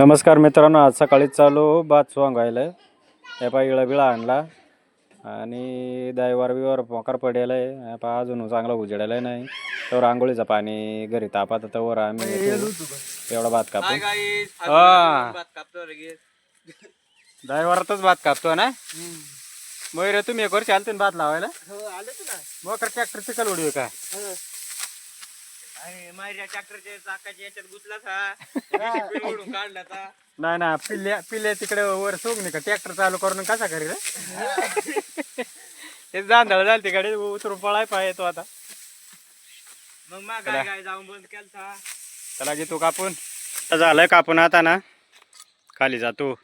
नमस्कार मित्रांनो आज सकाळी चालू भात सोंगायला हे पा इळा बिळा आणला. आणि दायवार बिवार मोकार पडेल आहे. हे पहा अजून चांगला उजेडायला नाही. तर आंघोळीचं पाणी घरी तापात तर आम्ही. एवढा भात कापू. हा. दायवारातच भात कापतो ना? मग तुम्ही एक वर्ष आलते ना भात लावायला? मग ट्रॅक्टर चिकल उडवी का? माझ्या ट्रॅक्टरच्या चाकाच्या याच्यात ओढून काढला नाही ना पिल्ल्या पिल्ल्या तिकडे वर सोग नाही का ट्रॅक्टर चालू करून कसा करी रे? हे जांधळ झाली तिकडे उतरून पळाय पाय येतो आता. मग मग काय काय जाऊन बंद केला था चला घेतो कापून. आता झालंय कापून आता ना. खाली जातो.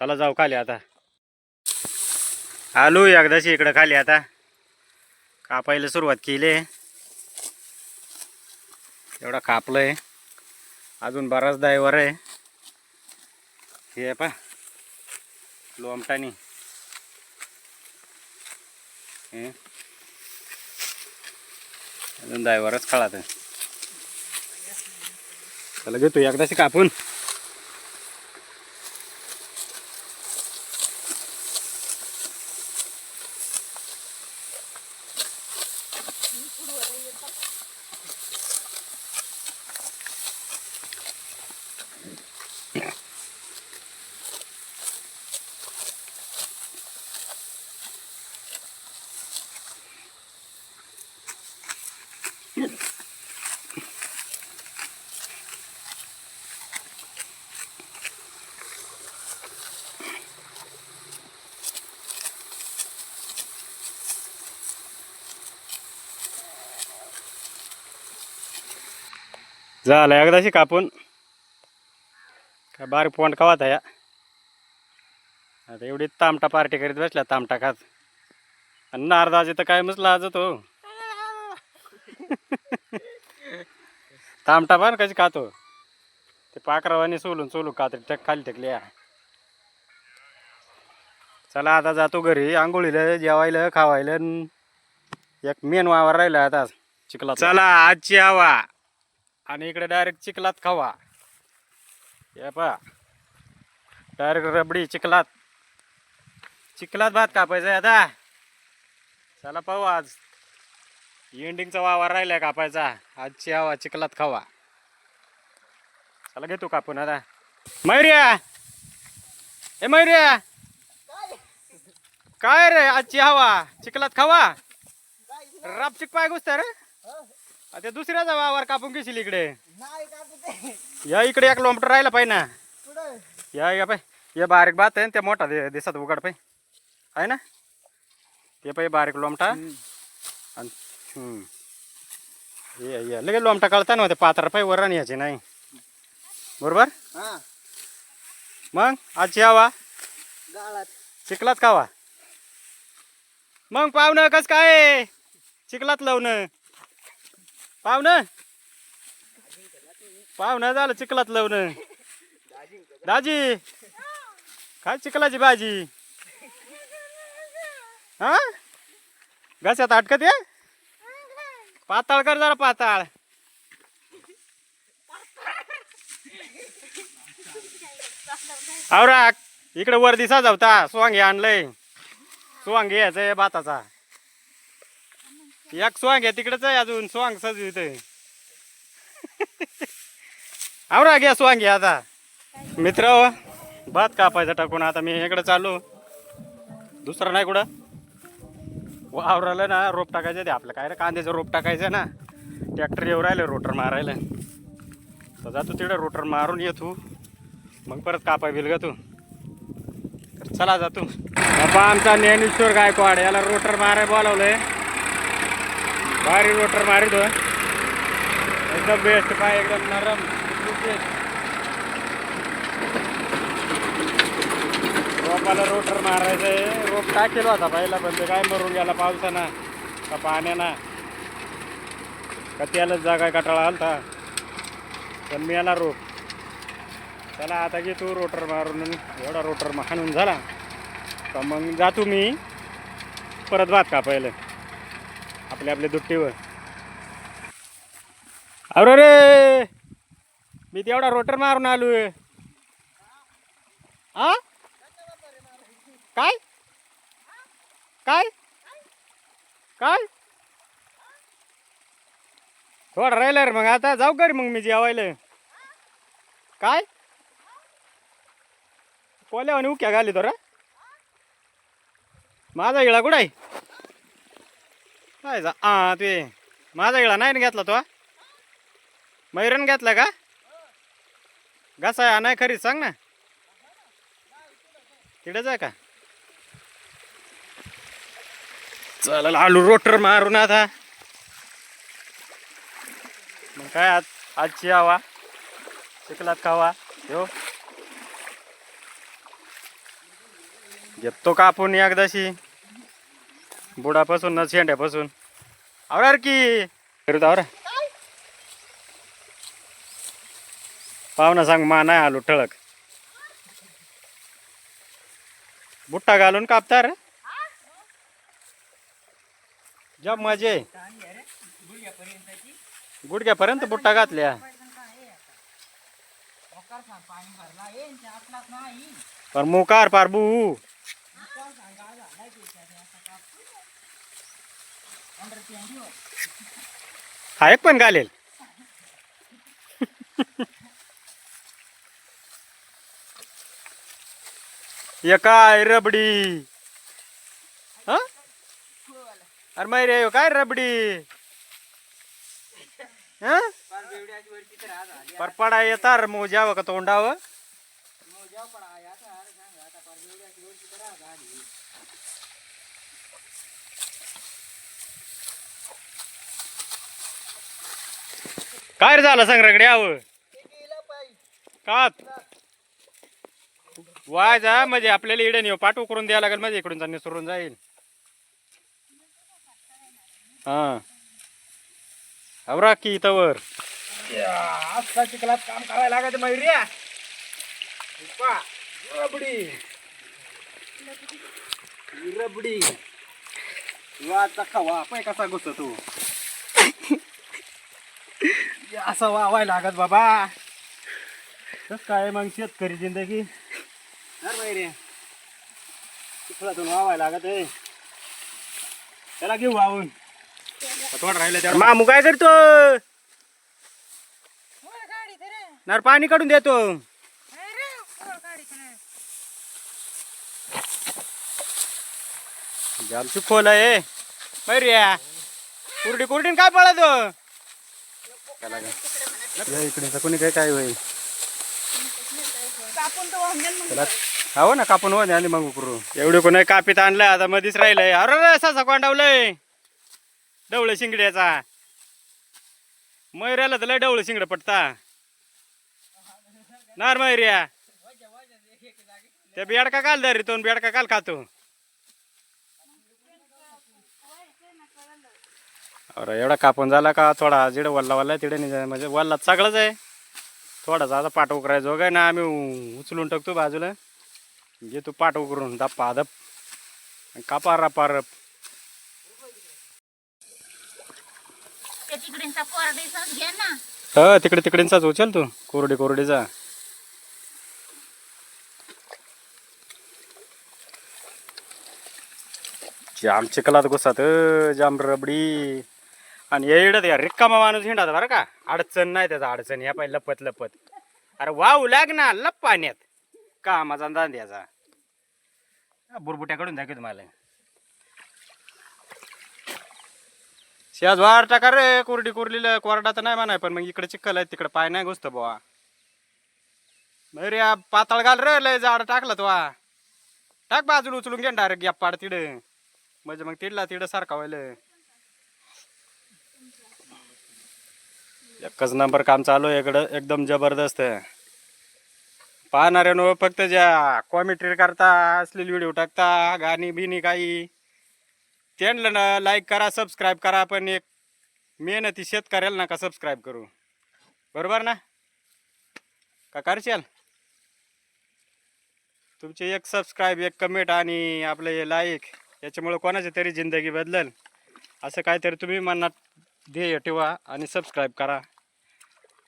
चला जाऊ खाली आता. आलो एकदाची इकडं खाली आता. कापायला सुरुवात केली. एवढा कापलंय अजून बराच दायवर आहे. हे पा लोमटानी. हे. अजून दायवरच खळात चला घेतो एकदाशी कापून. झालं एकदाशी कापून. काय बारीक पोंड खावात या. आता एवढी तामटा पार्टी करीत बसल्या तामटा खात. आणि नारदाचे तर काय मस्त लाज तो हो. तामटा पण कशी खातो. ते पाकरावानी सोलून सोलून कात्री टक खाली टेकली या. चला आता जातो घरी. आंघोळीला जेवायला खावायला. एक मेन वावर राहिला आता चिखला चला आजची हवा. आणि इकडे डायरेक्ट चिखलात खावा. हे पा डायरेक्ट रबडी चिखलात. चिखलात भात कापायचा आहे आता. चला पाहू आज. एंडिंगचा वावर राहिलाय कापायचा. आजची हवा चिखलात खावा. चला घेतो कापून आता. मयुर्या ए मयुर्या काय रे आजची हवा? चिखलात खावा? रापचिक पाय घुसता रे. आता दुसऱ्याचा वावर कापून घेशील इकडे. या इकडे एक लोमटर राहिला पाहिजे ना. या या पाय. हे बारीक बात आहे न ते मोठा दे दिसत उघड पाय. आहे ना? ते पाय बारीक लोमटा आणि हम्म. ये ये लगेच लोमटा कळता ना ते पात्र पाय वर यायचे नाही. बरोबर? मग आजची हवा? चिखलात खावा. मग पाहुणं कस काय? चिखलात लावणं. पाहुणं. पाहुणं झालं चिखलात लावणं दाजी. काय चिखलाची भाजी? हा? घशात अटकत ये? पाताळ कर जरा पाताळ. आवरा इकडे वर दिसा जावता सुवांगी आणलंय. सुवांगी यायचं भाताचा. एक स्वांग आहे तिकडेच आहे अजून. स्वांग सजू इथे आवरा घ्या स्वांग घ्या आता. मित्र भात कापायचा टाकून आता मी इकडे चाललो. दुसरं नाही कुठं. वावराला ना रोप टाकायचं ते. आपलं काय रे कांद्याचं रोप टाकायचं ना. ट्रॅक्टर येऊ राहिलं रोटर मारायला. तर जातो तिकडे रोटर मारून ये तू मग परत कापाय बिल ग तू तर चला जातो. बाबा आमचा ज्ञानेश्वर गायकवाड याला रोटर मारायला बोलावलंय. भारी रोटर मारितो एकदम बेस्ट पाय एकदम नरम. रोपाला रोटर मारायचं आहे रोप काय केलं होता पहिला पण ते काय मरून गेला पावसानं? का पाण्यानं? का त्यालाच जागा कटाळा आलता? पण मी आला रोप. त्याला आता घे तू रोटर मारून. एवढा रोटर हाणून झाला. तर मग जातो मी. परत भात कापायला आपल्या आपल्या दुट्टीवर. अरे रे मी तेवढा रोटर मारून आलोय. आ? काय? काय? काय? थोडा राहिला रे मग आता. जाऊ का रे मग मी जेवायला. काय? पोल्यावानी उक्या घाली तो माझा इळा कुठं आहे? काय जा हा ते माझा इळा नाही ना घेतला तो? मैरण घेतला का? घसा आहे नाही खरी सांग ना. तिकडे आहे का? चला आलू रोटर मारून आता. मग काय आज आजची यावा चिकलात खावा हो घेतो का आपण एकदाशी. बुडापासून ना शेंड्यापासून आवरा की. फिरत आवरा. पाहुणा सांग मा नाही आलो ठळक. बुट्टा घालून कापता जब मजे गुडघ्यापर्यंत बुट्टा घातल्या. पर मुकार पारबू हा एक पण घालेल. ये काय रबडी. हा? अरे माही रे काय रबडी? हा? पार येतार मोजावं का तोंडावं मोजाव पडा, याचा हार सांग, आता पार बेवड्याची वरती तर आज आली. काय रे झालं सांग रगडे आव का वाय जा म्हणजे आपल्याला इडे नेऊ. पाठवू करून द्यायला लागेल म्हणजे इकडून जाणे सोडून जाईल. हा. आवरा की तवर आजचा चिखलात काम करायला लागायचं मैर्या रबडी. रबडी. वाचा खवा पाय कसा घुसतो? असं वावाय लागत बाबा. कस काय मग शेतकरी जिंदगी? रे चिखलातून वावाय लागत आहे. त्याला घेऊ वाहून. थोडं राहिलं त्यावर मामू काय करतो? नर पाणी काढून देतो. जामची खोल आहे. मैरिया कुरडी कुरडीन काय पळतो या इकडे कोणी काय काय होईल? त्याला हो ना कापून हो आणि मग उकरू. एवढे कोणी कापीत आणलंय आता मधीच राहिलंय. अरे रे ससा कोंडावलंय. डवळ शिंगड्याचा. मैऱ्याला तर लय डवळ शिंगड पडता नार मैऱ्या त्या बेडका काल दर तो बेडका काल खातो. अरे एवढा कापून झाला का थोडा जिडं वल्ला वल्ला तिडे नाही. म्हणजे वल्ला सगळंच आहे. थोडासा आता पाठ उकरायचा जो काय ना आम्ही उचलून टाकतो बाजूला. घे तू पाठ उकरून दप्पा दप कापा रपा ह तिकडे तिकडेचाच उचल तू कोरडी कोरडीचा. जाम चिखलात घुसात जाम रबडी. आणि येडत या रिकामा माणूस हिंडात बरं का. अडचण नाही त्याचा अडचण. या पाहिजे लपत लपत. अरे वाव लाग ना लप पाण्यात. का माझा दांड्याचा बुरबुट्याकडून दाखव तुम्हाला. शेज वार टाका रे कोरडी कोरलीला कोरडा तर नाही म्हणाय पण मग इकडे चिखल आहे तिकडे पाय नाही घुसतं बुवा. या पाताळ घाल रे लय झाड टाकलं तो टाक बाजूला उचलून घे डायरेक्ट गॅप पाड तिड. म्हणजे मग तिडला तिड सारखा व्हायला एकच नंबर काम चालू आहे इकडं. एकदम जबरदस्त पाहणाऱ्यानो फक्त ज्या कॉमेंट्री करता असलेली व्हिडिओ टाकता गाणी बिनी काही. त्यांना ना लाईक करा सबस्क्राईब करा. पण एक मेहनती शेतकऱ्याला नका सबस्क्राईब करू. बरोबर ना? का करशाल? तुमचे एक सबस्क्राईब एक कमेंट आणि आपलं हे लाईक याच्यामुळे कोणाची तरी जिंदगी बदलेल. असं काहीतरी तुम्ही मनात ध्येय ठेवा आणि सबस्क्राईब करा.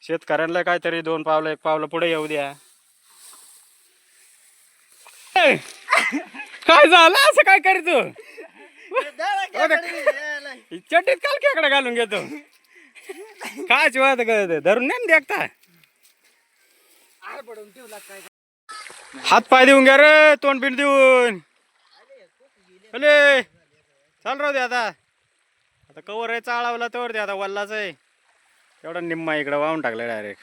शेतकऱ्यांना काहीतरी दोन पावलं एक पावलं पुढे येऊ द्या. काय झालं? असं काय करतो चड्डीत काल खेकडा घालून घेतो. काय करत? धरून नाही ना देखता हात पाय देऊन घ्या रे तोंड बिंड देऊन. अले चाल राहू दे आता. आता कवर आहे चाळावला तर दे आता वल्लाच आहे. एवढा निम्मा इकडं वाहून टाकलं डायरेक्ट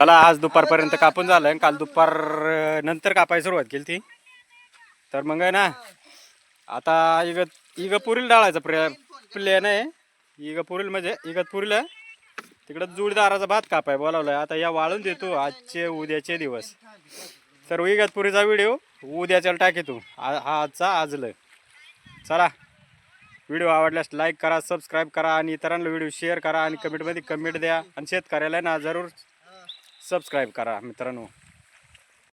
मला आज दुपारपर्यंत कापून झालं काल दुपार नंतर कापायला सुरुवात केली ती. तर मग आहे ना आता इग इग पुरील डाळायचा प्रे प्लॅन आहे. इगपुरील म्हणजे इगतपुरीला तिकडं जोडीदाराचा भात कापाय बोलावलाय. आता या वाळून देतो आजचे उद्याचे दिवस. तर इगतपुरीचा व्हिडिओ उद्याच्याला टाकेतो आ- हा आजचा आजलं. चला. व्हिडिओ आवडल्यास लाईक करा सबस्क्राईब करा आणि इतरांना व्हिडिओ शेअर करा आणि कमेंटमध्ये कमेंट द्या. आणि शेतकऱ्याला ना जरूर सबस्क्राईब करा मित्रांनो.